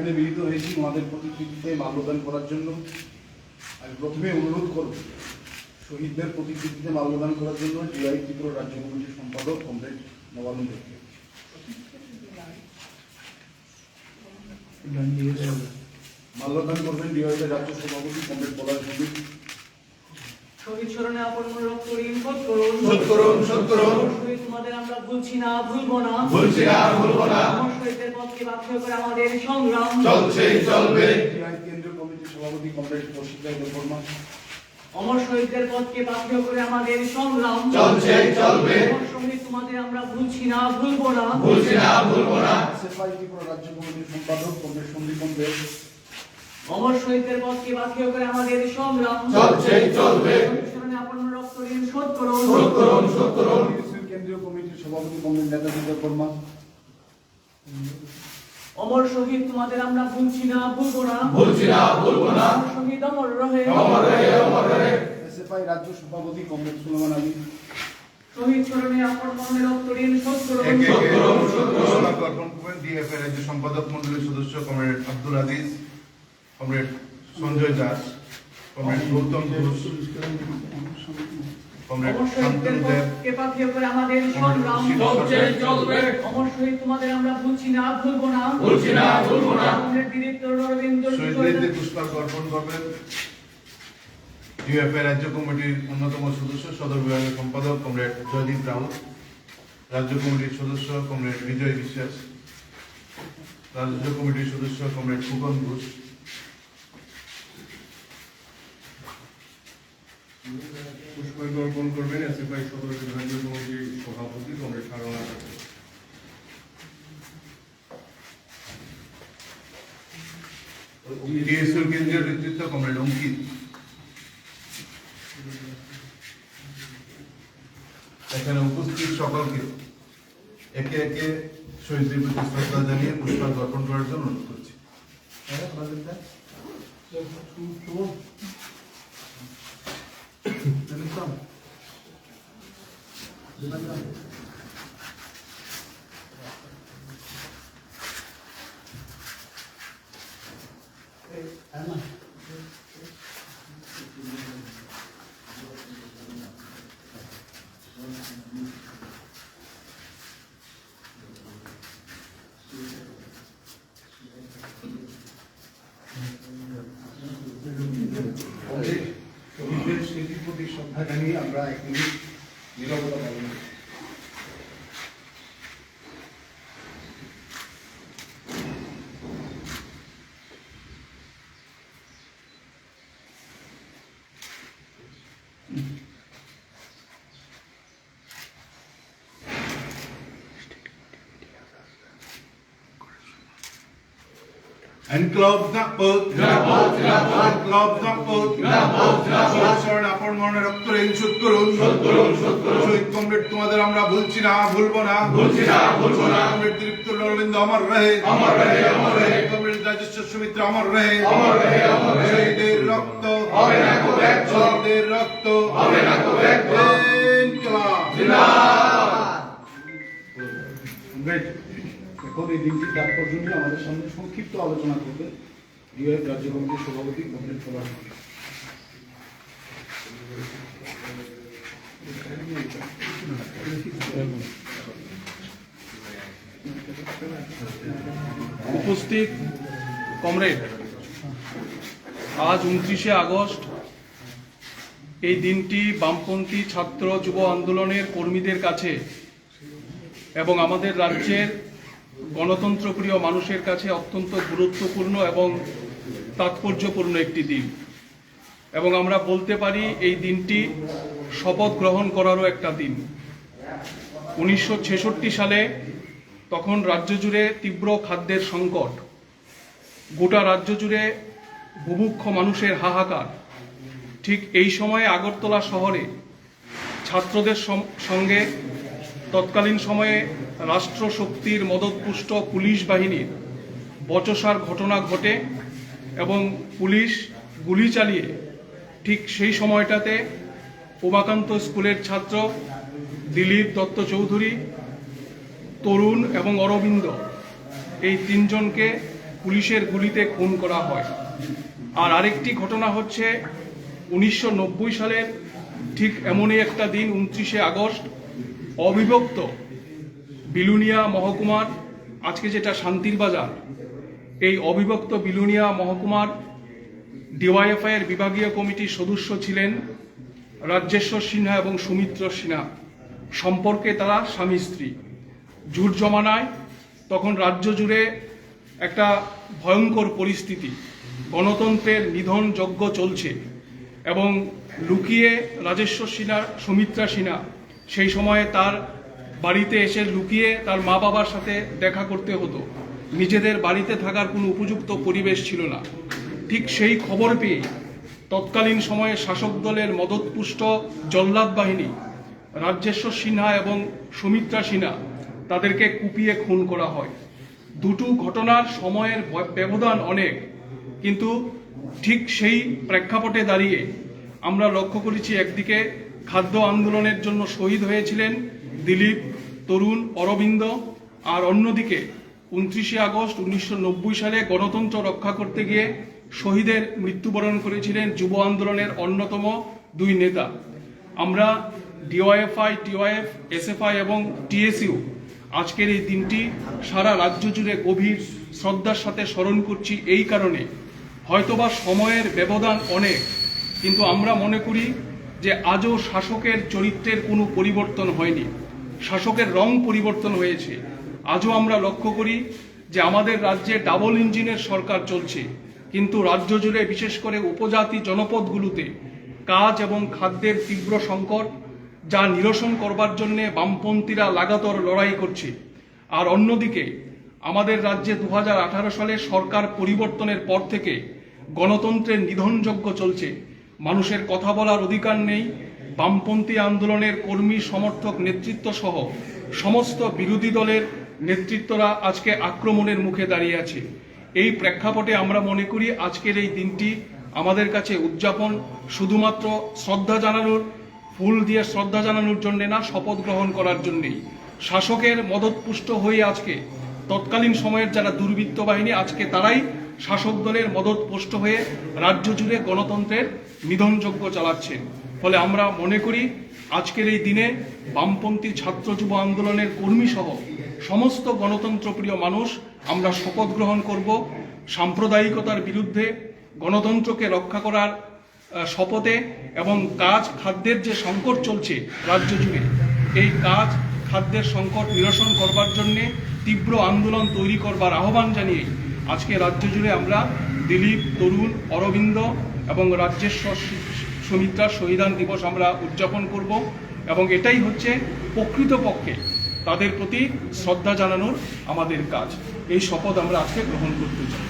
এখানে মিলিত হয়েছি মাদের প্রতিকৃতিতে মাল্যদান করার জন্য। আমি প্রথমে অনুরোধ করব, শহীদদের প্রতিকৃতিতে মাল্যদান করার জন্য ডিআই ত্রিপুরা রাজ্য কমিটির সম্পাদক কমরেড নবানন্দ মাল্যদান করবেন ডিআইদের রাজ্য সভাপতি কমরেড পলাশ শহীদ স্মরণে আপন রক্ত ঋণ করুন শোধ করুন, শোধ করুন। তোমাদের আমরা ভুলছি না ভুলবো না। ভুলছি না, ভুলবো না। আমার পথকে বাধ্য করে আমাদের সংগ্রাম। চলছেই চলবে। কেন্দ্রীয় কমিটির সভাপতি কমরেড কৌশিক রায় অমর শহীদদের পথকে বাধ্য করে আমাদের সংগ্রাম। চলছেই চলবে। তোমাদের আমরা ভুলছি না ভুলবো না। ভুলছি না ভুলবো না। এসএফআই ত্রিপুরা রাজ্য কমিটির সম্পাদক কমরেড সন্দীপন দেব অমর শহীদদের পথকে বাধ্য করে আমাদের সংগ্রাম। চলছেই চলবে। শহীদ স্মরণে আপন রক্ত ঋণ শোধ করুন। শোধ করুন শোধ করুন। কেন্দ্রীয় কমিটির সভাপতি দেববর্মা অমর শহীদ তোমাদের আমরা ভুলছি না ভুলবো না। ভুলছি না ভুলবো না। শহীদ অমর রহে। অমর রহে অমর রহে। এসএফআই রাজ্য সভাপতি কমরেড সুলেমান আলী। শহীদ স্মরণে আপন মনে রক্ত ঋণ শোধ করুন। শোধ করুন, শোধ করুন। রাজ্য সম্পাদক মন্ডলীর সদস্য comrade Abdul Aziz. Comrade Sanjay Das comrade Gautam Ghosh comrade Shantanu Deb. আমাদের সংগ্রাম চলবে তোমাদের আমরা ভুলছি না ভুলবো না। ভুলছি না, ভুলবো না। আমাদের ডিরেক্টর রবীন্দ্র শহীদদের পুষ্পার্ঘ অর্পণ করবেন। রাজ্য কমিটির অন্যতম সদস্য সদর বিভাগের সম্পাদক কমরেড জয়দীপ রাউত রাজ্য কমিটির সদস্য কমরেড বিজয় বিশ্বাস রাজ্য কমিটির সদস্য কমরেড ফুকন ঘোষ পুষ্পার্ঘ অর্পণ করবেন এসএফআই সদর বিভাগীয় কমিটির সভাপতি কমরেড সারনা টিএসইউর কেন্দ্রীয় নেতৃত্ব কমরেড অঙ্কিত এখানে উপস্থিত সকলকে একে একে শহীদদের প্রতি শ্রদ্ধা জানিয়ে পুষ্পার্ঘ অর্পণ করার জন্য অনুরোধ করছি। 일단 일반이라 স্মৃতির প্রতি শ্রদ্ধা জানিয়ে আমরা এক মিনিট নিরবতা পালন করি। Enclave Nakput, জিন্দাবাদ, জিন্দাবাদ। Enclave Nakput, জিন্দাবাদ, জিন্দাবাদ। আপন মনে রক্ত ঋণ শোধ করুন। শহীদ কমরেড তোমাদের আমরা ভুলছি না ভুলবো না ভুলছি না, ভুলবো না। কমরেড দীপ্ত অরবিন্দ অমর রহে অমর রহে, অমর রহে। কমরেড রাজেশ্বর সুমিত্রা অমর রহে অমর রহে, অমর রহে। শহীদের রক্ত হবে না কো ব্যর্থ। শহীদের রক্ত হবে না কো ব্যর্থ। এখন এই দিনটির তাৎপর্য নিয়ে আমাদের সামনে সংক্ষিপ্ত আলোচনা করবে ডিআই রাজ্য কমিটির সভাপতি মন্দির। উপস্থিত কমরেড, আজ উনত্রিশে আগস্ট, এই দিনটি বামপন্থী ছাত্র যুব আন্দোলনের কর্মীদের কাছে এবং আমাদের রাজ্যের গণতন্ত্রপ্রিয় মানুষের কাছে অত্যন্ত গুরুত্বপূর্ণ এবং তাৎপর্যপূর্ণ একটি দিন। এবং আমরা বলতে পারি এই দিনটি শপথ গ্রহণ করারও একটা দিন। উনিশশো ছেষট্টি সালে তখন রাজ্য জুড়ে তীব্র খাদ্যের সংকট। গোটা রাজ্য জুড়ে বুভুক্ষ মানুষের হাহাকার। ঠিক এই সময়ে আগরতলা শহরে ছাত্রদের সঙ্গে তৎকালীন সময়ে রাষ্ট্রশক্তির মদতপুষ্ট পুলিশ বাহিনীর বচসার ঘটনা ঘটে এবং পুলিশ গুলি চালিয়ে ঠিক সেই সময়টাতে উমাকান্ত স্কুলের ছাত্র দিলীপ দত্ত চৌধুরী, তরুণ এবং অরবিন্দ এই তিনজনকে পুলিশের গুলিতে খুন করা হয়। আর আরেকটি ঘটনা হচ্ছে উনিশশো নব্বই সালের ঠিক এমনই একটা দিন, উনত্রিশে আগস্ট অবিভক্ত। বিলুনিয়া মহকুমার, আজকে যেটা শান্তির বাজার, এই অবিভক্ত বিলুনিয়া মহকুমার ডিওয়াইএফআই এর বিভাগীয় কমিটির সদস্য ছিলেন রাজ্যেশ্বর সিনহা এবং সুমিত্র সিনহা। সম্পর্কে তারা স্বামী স্ত্রী। জুট জমানায় তখন রাজ্য জুড়ে একটা ভয়ঙ্কর পরিস্থিতি। গণতন্ত্রের নিধন যজ্ঞ চলছে এবং লুকিয়ে রাজেশ্বর সিনহা, সুমিত্রা সিনহা সেই সময়ে তার বাড়িতে এসে লুকিয়ে তার মা বাবার সাথে দেখা করতে হতো। নিজেদের বাড়িতে থাকার কোনো উপযুক্ত পরিবেশ ছিল না। ঠিক সেই খবর পেয়ে তৎকালীন সময়ে শাসক দলের মদতপুষ্ট জল্লাদ বাহিনী, রাজ্যেশ্বর সিনহা এবং সুমিত্রা সিনহা তাদেরকে কুপিয়ে খুন করা হয়। দুটো ঘটনার সময়ের ব্যবধান অনেক, কিন্তু ঠিক সেই প্রেক্ষাপটে দাঁড়িয়ে আমরা লক্ষ্য করেছি একদিকে খাদ্য আন্দোলনের জন্য শহীদ হয়েছিলেন দিলীপ, তরুণ, অরবিন্দ আর অন্যদিকে উনত্রিশে আগস্ট উনিশশো নব্বই সালে গণতন্ত্র রক্ষা করতে গিয়ে শহীদের মৃত্যুবরণ করেছিলেন যুব আন্দোলনের অন্যতম দুই নেতা। আমরা ডিওয়াইএফআই, টিওয়াইএফ, এসএফআই এবং টিএসইউ আজকের এই দিনটি সারা রাজ্য জুড়ে গভীর শ্রদ্ধার সাথে স্মরণ করছি এই কারণে। হয়তোবা সময়ের ব্যবধান অনেক, কিন্তু আমরা মনে করি যে আজও শাসকের চরিত্রের কোনো পরিবর্তন হয়নি, শাসকের রং পরিবর্তন হয়েছে। আজও আমরা লক্ষ্য করি যে আমাদের রাজ্যে ডাবল ইঞ্জিনের সরকার চলছে, কিন্তু রাজ্য জুড়ে বিশেষ করে উপজাতি জনপদগুলোতে কাজ এবং খাদ্যের তীব্র সংকট, যা নিরসন করবার জন্যে বামপন্থীরা লাগাতার লড়াই করছে। আর অন্যদিকে, আমাদের রাজ্যে দু হাজার আঠারো সালে সরকার পরিবর্তনের পর থেকে গণতন্ত্রের নিধনযজ্ঞ চলছে। মানুষের কথা বলার অধিকার নেই। বামপন্থী আন্দোলনের কর্মী, সমর্থক নেতৃত্ব সহ সমস্ত বিরোধী দলের নেতৃত্বরা আজকে আক্রমণের মুখে দাঁড়িয়ে আছে। এই প্রেক্ষাপটে আমরা মনে করি আজকের এই দিনটি আমাদের কাছে উদযাপন শুধুমাত্র শ্রদ্ধা জানানোর, ফুল দিয়ে শ্রদ্ধা জানানোর জন্যে না, শপথ গ্রহণ করার জন্যেই। শাসকের মদতপুষ্ট হয়ে আজকে তৎকালীন সময়ের যারা দুর্বৃত্ত বাহিনী, আজকে তারাই শাসক দলের মদতপুষ্ট হয়ে রাজ্য জুড়ে গণতন্ত্রের নিধনযজ্ঞ চালাচ্ছেন ফলে আমরা মনে করি, আজকের এই দিনে বামপন্থী ছাত্র যুব আন্দোলনের কর্মী সহ সমস্ত গণতন্ত্রপ্রিয় মানুষ আমরা শপথ গ্রহণ করব। সাম্প্রদায়িকতার বিরুদ্ধে গণতন্ত্রকে রক্ষা করার শপথে এবং কাজ, খাদ্যের যে সংকট চলছে রাজ্য জুড়ে, এই কাজ খাদ্যের সংকট নিরসন করবার জন্যে তীব্র আন্দোলন তৈরি করবার আহ্বান জানিয়ে আজকে রাজ্য জুড়ে আমরা দিলীপ, তরুণ, অরবিন্দ এবং রাজ্যেশ্বর সু- সুমিত্রা শহীদান দিবস আমরা উদযাপন করব এবং এটাই হচ্ছে প্রকৃতপক্ষে তাদের প্রতি শ্রদ্ধা জানানোর আমাদের কাজ। এই শপথ আমরা আজকে গ্রহণ করতে চাই।